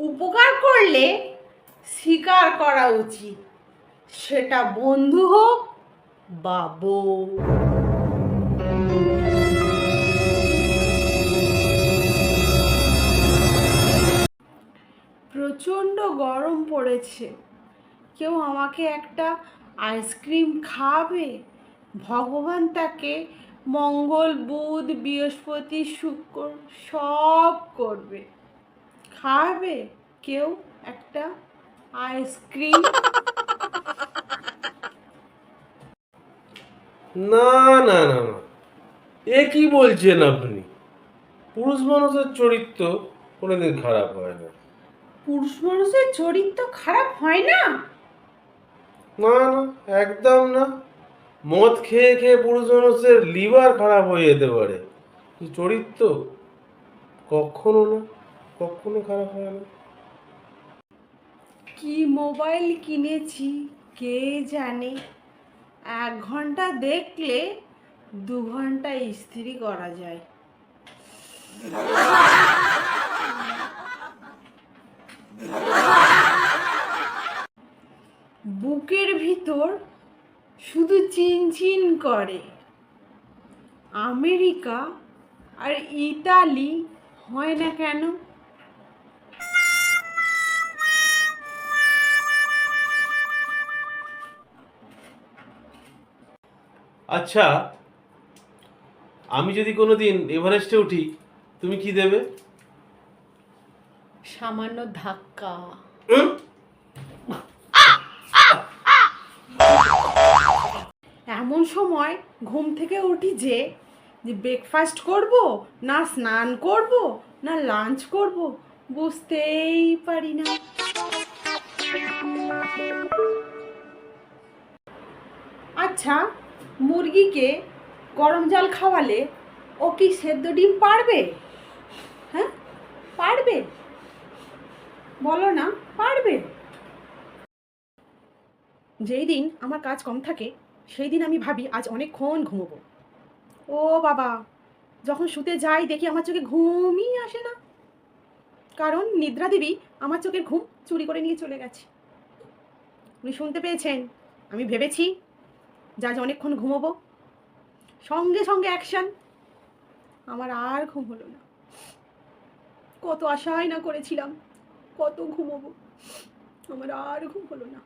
উপকার করলে স্বীকার করা উচিত। সেটা বন্ধু হোক বা বউ। প্রচণ্ড গরম পড়েছে। কেউ আমাকে একটা আইসক্রিম খাবে? ভগবান তাকে মঙ্গল, বুধ, বৃহস্পতি, শুক্র সব করবে। খাবে কেউ একটা আইসক্রিম না না না না। এ কি বলছেন আপনি? পুরুষ মানুষের চরিত্র কোনোদিন খারাপ হয় না। পুরুষ মানুষের চরিত্র খারাপ হয় না? না না একদম না। মদ খেয়ে খেয়ে পুরুষ মানুষের লিভার খারাপ হয়ে যেতে পারে। চরিত্র? কখনো না। কখনো খারাপ হয় না। কি মোবাইল কিনেছি, কে জানে? এক ঘণ্টা দেখলে দু ঘণ্টা ইস্ত্রি করা যায়। বুকের ভিতর শুধু চিনচিন করে। আমেরিকা আর ইতালি হয় না কেন? আচ্ছা আমি যদি কোনো দিন এভারেস্টে উঠি তুমি কি দেবে? সামান্য ধাক্কা। এমন সময় ঘুম থেকে উঠি যে যে ব্রেকফাস্ট করব না স্নান করব না লাঞ্চ করব বুঝতেই পারি না। আচ্ছা মুরগিকে গরম জল খাওয়ালে ও কি সেদ্ধ ডিম পারবে? হ্যাঁ? পারবে? বলো না, পারবে? যেই দিন আমার কাজ কম থাকে, সেই দিন আমি ভাবি আজ অনেকক্ষণ ঘুমোবো। ও বাবা, যখন শুতে যাই দেখি আমার চোখে ঘুমই আসে না। কারণ নিদ্রা দেবী আমার চোখের ঘুম চুরি করে নিয়ে চলে গেছে। উনি শুনতে পেয়েছেন, আমি ভেবেছি যা অনেকক্ষণ ঘুমোবো। সঙ্গে সঙ্গে অ্যাকশান আমার আর ঘুম হলো না। কত আশায় না করেছিলাম, কত ঘুমোবো। আমার আর ঘুম হলো না।